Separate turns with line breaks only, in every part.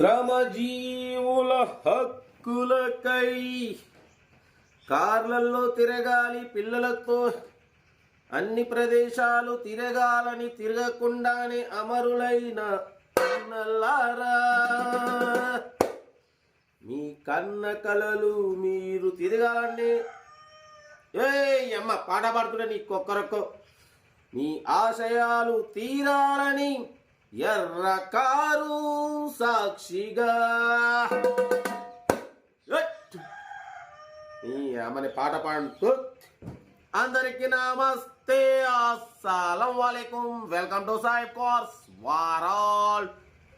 శ్రమజీవుల హక్కులకై కార్లల్లో తిరగాలి పిల్లలతో అన్ని ప్రదేశాలు తిరగాలని తిరగకుండానే అమరులైన మీ కన్న కలలు మీరు తిరగాలండి ఏ అమ్మ పాట పాడుతున్నా నీ కొక్కరొక్కో. మీ ఆశయాలు తీరాలని ఎర్రకారు సాక్షిగా. ఎట్. ఈ పాట పాడుతూ అందరికి నమస్తే. అస్సలం వాలేకుం వెల్కమ్ టు సాయి కోర్స్ వారాల్.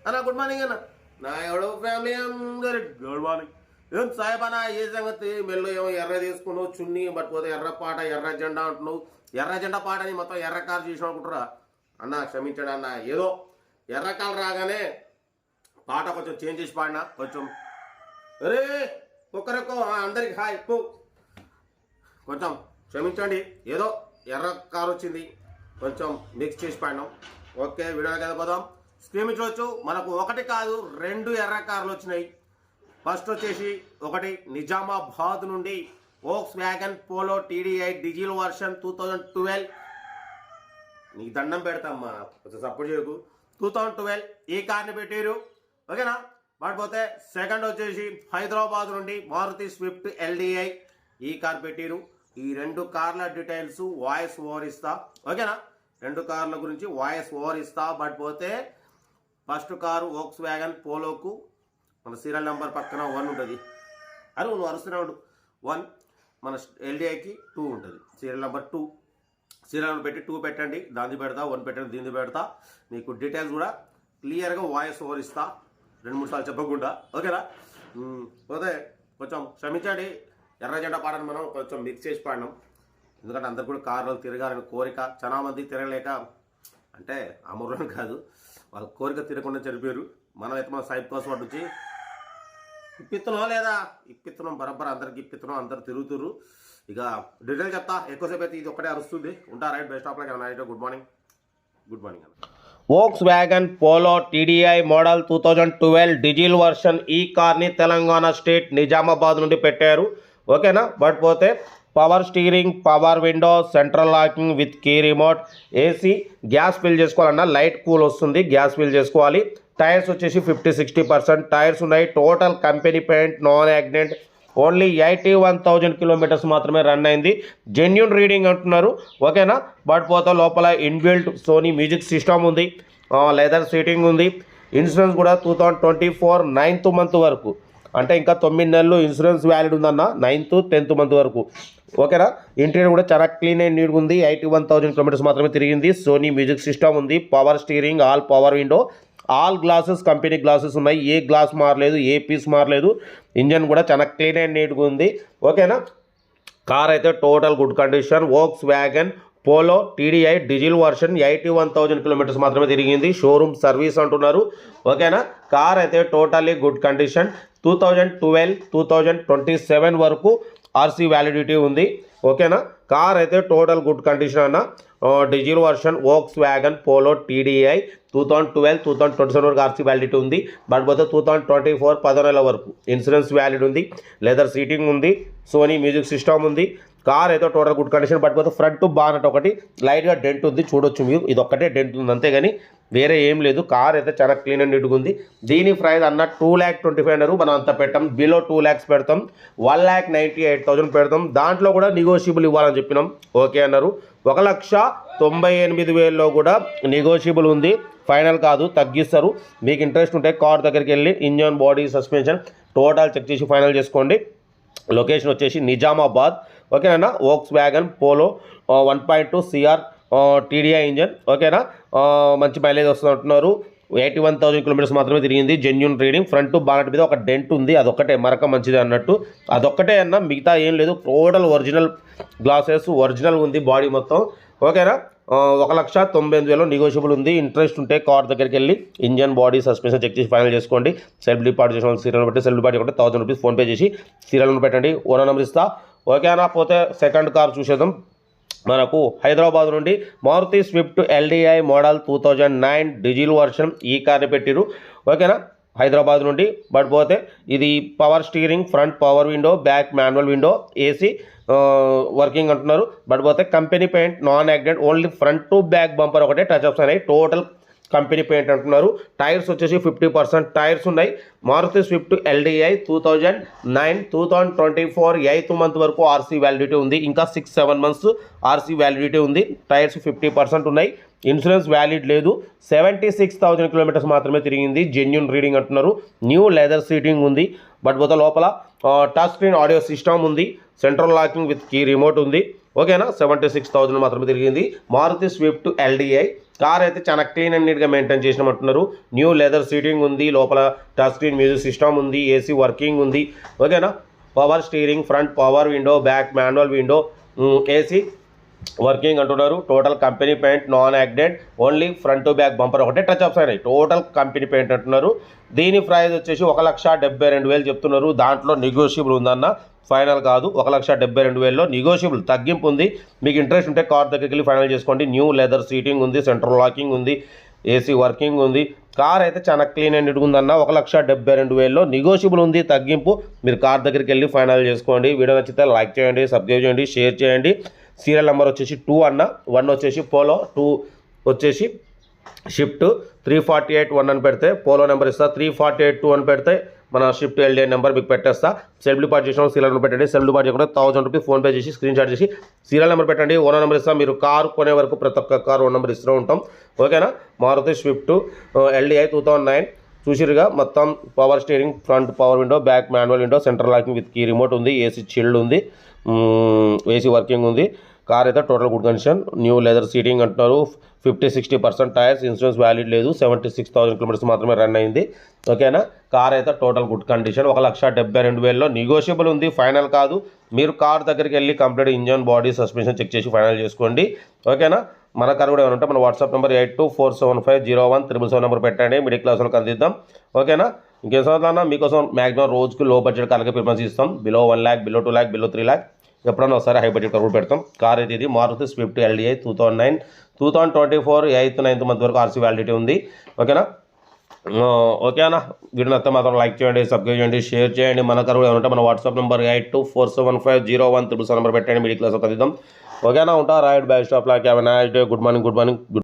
అన్న గుడ్ మార్నింగ్ అన్న. నా ఎవడో ఫ్యామిలీ అందరి గుడ్ మార్నింగ్. ఏం సాహెబ్ అన్న ఏ సంగతి? మెల్లు ఏమో ఎర్ర తీసుకున్నావు చున్నీ పట్టుకోతే ఎర్ర పాట ఎర్ర జెండా అంటున్నావు. ఎర్ర జెండా పాటని మొత్తం ఎర్ర కారు చేసిన అనుకుంటారా అన్న క్షమించండి అన్న ఏదో ఎర్రకాలు రాగానే పాట కొంచెం చేంజ్ చేసి పాడినా కొంచెం. అరే ఒక్కరొక్క అందరికి హాయ్ పో. కొంచెం క్షమించండి ఏదో ఎర్ర కారు వచ్చింది కొంచెం మిక్స్ చేసి పాడినాం. ఓకే వీడియో కదా పోదాం. స్క్రీన్ చూడొచ్చు మనకు ఒకటి కాదు రెండు ఎర్ర కార్లు వచ్చినాయి. ఫస్ట్ వచ్చేసి ఒకటి నిజామాబాద్ నుండి Volkswagen Polo TDI diesel version two thousand twelve నీకు దండం పెడతామ్మా కొంచెం సపోర్ట్ చేయకు. టూ థౌజండ్ ట్వెల్వ్ ఈ కార్ని పెట్టారు? ఓకేనా? పడిపోతే సెకండ్ వచ్చేసి హైదరాబాద్ నుండి మారుతి స్విఫ్ట్ ఎల్డిఐ ఈ కార్ పెట్టారు. ఈ రెండు కార్ల డీటెయిల్స్ వాయిస్ ఓవర్ ఇస్తా. ఓకేనా? రెండు కార్ల గురించి వాయిస్ ఓవర్ ఇస్తా. బట్ పోతే ఫస్ట్ కారు ఓక్స్ వ్యాగన్ పోలోకు మన సీరియల్ నెంబర్ పక్కన వన్ ఉంటుంది. అరే నువ్వు అరుస్తున్నాడు వన్ మన ఎల్డిఐకి టూ ఉంటుంది. సీరియల్ నెంబర్ టూ సీరియల్ పెట్టి టూ పెట్టండి దాన్ని పెడతా వన్ పెట్టండి దీన్ని పెడతా. మీకు డీటెయిల్స్ కూడా క్లియర్గా వాయిస్ ఓవర్ ఇస్తా. రెండు మూడు సార్లు చెప్పకుండా. ఓకేనా? పోతే కొంచెం క్షమించండి ఎర్ర జెండా పాడని మనం కొంచెం మిక్స్ చేసి పాడినాం. ఎందుకంటే అందరు కూడా కార్లు తిరగాలని కోరిక చాలా మంది తిరగలేక అంటే అమరులను కాదు. వాళ్ళ కోరిక తిరగకుండా చనిపోయారు మనం అయితే మన సైడ్ కోసం వచ్చి ఇప్పిస్తున్నాం లేదా? ఇప్పిస్తున్నాం బరబ్బర అందరికి ఇప్పిస్తున్నాం అందరు తిరుగుతుర్రు. ఇక డీటెయిల్ చెప్తా. ఎక్కువసేపు అయితే ఇది ఒక్కటే అరుస్తుంది. ఉంటా right best of luck good morning. Good morning అన్న. Volkswagen Polo TDI model two thousand twelve diesel version ఈ కార్ని తెలంగాణ స్టేట్ నిజామాబాద్ నుండి పెట్టారు. ఓకేనా? బట్ పోతే power steering power window central locking with key remote AC gas fill చేసుకోవాలన్నా light cool వస్తుంది. Gas fill చేసుకోవాలి. టైర్స్ వచ్చేసి ఫిఫ్టీ సిక్స్టీ పర్సెంట్ టైర్స్ ఉన్నాయి. Total company paint non accident only eighty one thousand kilometres మాత్రమే run అయింది. Genuine reading అంటున్నారు. ఓకేనా? But పోతే లోపల ఇన్బిల్ట్ సోనీ మ్యూజిక్ సిస్టమ్ ఉంది. లెదర్ సీటింగ్ ఉంది. ఇన్సూరెన్స్ కూడా two thousand twenty four ninth month వరకు. అంటే ఇంకా తొమ్మిది నెలలు ఇన్సూరెన్స్ వ్యాలిడ్ ఉందన్న నైన్త్ టెన్త్ మంత్ వరకు. ఓకేనా? ఇంటీరియర్ కూడా చాలా క్లీన్ అండ్ నీట్ ఉంది. ఎయిటీ వన్ థౌజండ్ కిలోమీటర్స్ మాత్రమే తిరిగింది. సోనీ మ్యూజిక్ సిస్టమ్ ఉంది. Power steering all power window all glasses company glasses ఉన్నాయి. ఏ గ్లాస్ మారలేదు ఏ పీస్ మారలేదు. ఇంజన్ కూడా చాలా క్లీన్ అండ్ నీట్గా ఉంది. ఓకేనా? కార్ అయితే total good condition. Volkswagen Polo TDI diesel version eighty one thousand kilometres మాత్రమే తిరిగింది. షోరూమ్ సర్వీస్ అంటున్నారు. ఓకేనా? కార్ అయితే totally good condition. Two thousand twelve two thousand twenty seven వరకు ఆర్సీ వ్యాలిడిటీ ఉంది. ఓకేనా? కార్ అయితే టోటల్ గుడ్ కండిషన్ అన్న. Diesel version Volkswagen Polo TDI two thousand twelve two thousand twenty seven వరకు RC validity ఉంది. But పోతే two thousand twenty four పదో నెల వరకు ఇన్సూరెన్స్ వ్యాలిడ్ ఉంది. లెదర్ సీటింగ్ ఉంది. సోనీ మ్యూజిక్ సిస్టమ్ ఉంది. కార్ అయితే టోటల్ గుడ్ కండిషన్ బట్ పోతే ఫ్రంట్ బానట్ ఒకటి. లైట్గా డెంట్ ఉంది. చూడొచ్చు మీరు. ఇది ఒక్కటే డెంట్ ఉంది అంతేగాని వేరే ఏం లేదు కార్ అయితే చాలా క్లీన్ అండ్ నీట్గా ఉంది. దీని ప్రైస్ అన్న టూ ల్యాక్ ట్వంటీ ఫైవ్ అన్నారు. మనం అంత పెట్టాం. బిలో టూ ల్యాక్స్ పెడతాం. One lakh ninety eight thousand పెడతాం. దాంట్లో కూడా నెగోషియబుల్ ఇవ్వాలని చెప్పినాం. ఓకే అన్నారు. ఒక లక్ష తొంభై ఎనిమిది వేలలో కూడా నెగోషియబుల్ ఉంది. ఫైనల్ కాదు తగ్గిస్తారు. మీకు ఇంట్రెస్ట్ ఉంటే కార్ దగ్గరికి వెళ్ళి engine body suspension total check చేసి ఫైనల్ చేసుకోండి. లొకేషన్ వచ్చేసి నిజామాబాద్. ఓకేనా Volkswagen Polo one point two CR TDI engine ఓకేనా? మంచి మైలేజ్ వస్తుంది అంటున్నారు. ఎయిటీ వన్ థౌసండ్ కిలోమీటర్స్ మాత్రమే తిరిగింది. జెన్యున్ రీడింగ్ ఫ్రంట్ బానట్ మీద ఒక డెంట్ ఉంది. అదొక్కటే. మరక మంచిది అన్నట్టు. అదొక్కటే అన్న మిగతా ఏం లేదు. టోటల్ ఒరిజినల్ గ్లాసెస్ ఒరిజినల్ ఉంది బాడీ మొత్తం. ఓకేనా? ఒక లక్ష తొంభై ఎనిమిది వేలు నెగోషియబుల్ ఉంది. ఇంట్రెస్ట్ ఉంటే కార్ దగ్గరికి వెళ్ళి ఇంజన్ బాడీ సస్పెన్షన్ చెక్ చేసి ఫైనల్ చేసుకోండి. సెల్ఫ్ డిపార్ట్ చేసిన సీరియల్ పెట్టి సెల్ఫ్ డిపార్ట్ ఒకటి థౌసండ్ రూపీస్ ఫోన్పే చేసి సీరియల్ పెట్టండి. ఓనర్ నెంబర్ ఇస్తా. ఓకేనా? పోతే సెకండ్ కార్ చూసేద్దాం. మనకు హైదరాబాద్ నుండి Maruti Swift LDI model two thousand nine diesel version ఈ కార్ని పెట్టిరు ఓకేనా? హైదరాబాద్ నుండి. బట్ పోతే ఇది power steering front power window back manual window AC working అంటున్నారు. బట్ పోతే company paint non accident only front to back bumper ఒకటే టచ్ అప్స్ అనేవి టోటల్ కంపెనీ పెయింట్ అంటున్నారు. టైర్స్ వచ్చేసి ఫిఫ్టీ పర్సెంట్ టైర్స్ ఉన్నాయి. Maruti Swift LDI two thousand nine two thousand twenty four eighth month వరకు RC validity ఉంది. ఇంకా six seven months RC validity ఉంది. Tyres fifty percent ఉన్నాయి. Insurance valid లేదు. Seventy six thousand kilometres మాత్రమే తిరిగింది. Genuine reading అంటున్నారు. న్యూ లెదర్ సీటింగ్ ఉంది. బట్ పోతే లోపల టచ్ స్క్రీన్ ఆడియో సిస్టమ్ ఉంది. Central locking with key remote ఉంది. ఓకేనా? సెవెంటీ సిక్స్ థౌజండ్ మాత్రమే తిరిగింది. Maruti Swift LDI. కార్ అయితే చాలా క్లీన్ అండ్ నీట్గా మెయింటైన్ చేసినామంటున్నారు. న్యూ లెదర్ సీటింగ్ ఉంది లోపల టచ్ స్క్రీన్ మ్యూజిక్ సిస్టమ్ ఉంది ఏసీ వర్కింగ్ ఉంది. ఓకేనా? Power steering front power window back manual window AC working అంటున్నారు. Total company paint non యాక్డెడ్ only front to back bumper ఒకటే touch ups అయినాయి. Total company paint అంటున్నారు. దీని ప్రైస్ వచ్చేసి ఒక లక్ష డెబ్బై రెండు వేలు చెప్తున్నారు. దాంట్లో నెగోషియబుల్ ఉందన్న ఫైనల్ కాదు. ఒక లక్ష డెబ్బై రెండు వేలలో నెగోషియబుల్ తగ్గింపు ఉంది. మీకు ఇంట్రెస్ట్ ఉంటే కార్ దగ్గరికి వెళ్ళి ఫైనల్ చేసుకోండి. న్యూ లెదర్ సీటింగ్ ఉంది సెంట్రల్ లాకింగ్ ఉంది ఏసీ వర్కింగ్ ఉంది. కార్ అయితే చాలా క్లీన్ అండ్ ఉందన్న. ఒక లక్ష డెబ్బై రెండు వేలలో నెగోషియబుల్ ఉంది తగ్గింపు. మీరు కార్ దగ్గరికి వెళ్ళి ఫైనల్ చేసుకోండి. వీడియో నచ్చితే లైక్ చేయండి సబ్స్క్రైబ్ చేయండి షేర్ చేయండి. సీరియల్ నెంబర్ వచ్చేసి టూ అన్న. వన్ వచ్చేసి పోలో టూ వచ్చేసి Swift. Three forty eight one అని పెడితే పోలో నెంబర్ ఇస్తా. త్రీ ఫార్టీ ఎయిట్ టూ అని పెడితే మన షిఫ్ట్ ఎల్డీ నెంబర్ మీకు పెట్టేస్తా. సెల్ఫ్ డిపాజిట్ చేసిన సీరియల్ నెంబర్ పెట్టండి. సెల్ఫ్ డిపాజిట్ చేయకుండా థౌసండ్ రూపీస్ ఫోన్పే చేసి స్క్రీన్ షాట్ చేసి సీరియల్ నెంబర్ పెట్టండి. ఓనర్ నెంబర్ ఇస్తాం. మీరు కారు కొనే వరకు ప్రతి ఒక్క కారు ఓన్ నెంబర్ ఇస్తూ ఉంటాం. ఓకేనా Maruti Swift LDI two thousand nine చూసిరుగా మొత్తం power steering front power window back manual window central locking with key remote ఉంది ఏసీ చిల్డ్ ఉంది ఏసీ వర్కింగ్ ఉంది. కార్ అయితే total good condition new leather seating అంటున్నారు. Fifty sixty percent tyres insurance valid లేదు. Seventy six thousand kilometres మాత్రమే run అయింది. ఓకేనా car అయితే టోటల్ గుడ్ కండిషన్ ఒక లక్ష డెబ్బై రెండు వేలలో నెగోషియబుల్ ఉంది. ఫైనల్ కాదు. మీరు కార్ దగ్గరికి వెళ్ళి complete engine body suspension check చేసి ఫైనల్ చేసుకోండి. ఓకేనా మన కార్ కూడా ఏమైనా ఉంటే మన WhatsApp number eight two four seven five zero one triple seven number పెట్టండి. మిడిల్ క్లాస్ వాళ్ళకి అందిద్దాం. ఓకేనా ఇంకేం సంవత్సరం మీకోసం మ్యాక్సిమం రోజుకి లో బడ్జెట్ కార్లకి ప్రిఫరెన్స్ ఇస్తాం. Below one lakh below two lakh below three lakh ఎప్పుడన్నా ఒకసారి హై బడ్జెట్ కార్ కూడా పెడతాం. కార్ అయితే ఇది Maruti Swift LDI two thousand nine two thousand twenty four eighth ninth month వరకు ఆర్సీ వ్యాలిడిటీ ఉంది. ఓకేనా? ఓకేనా వీడియో నచ్చితే మాత్రం లైక్ చేయండి సబ్స్క్రైబ్ చేయండి షేర్ చేయండి. మన కరువు ఏమంటే మన WhatsApp number eight two four seven five zero one triple seven number పెట్టండి మీడియా క్లాస్ ఒక ఓకేనా ఉంటా. Right best stop luck have nice day good morning good morning. Good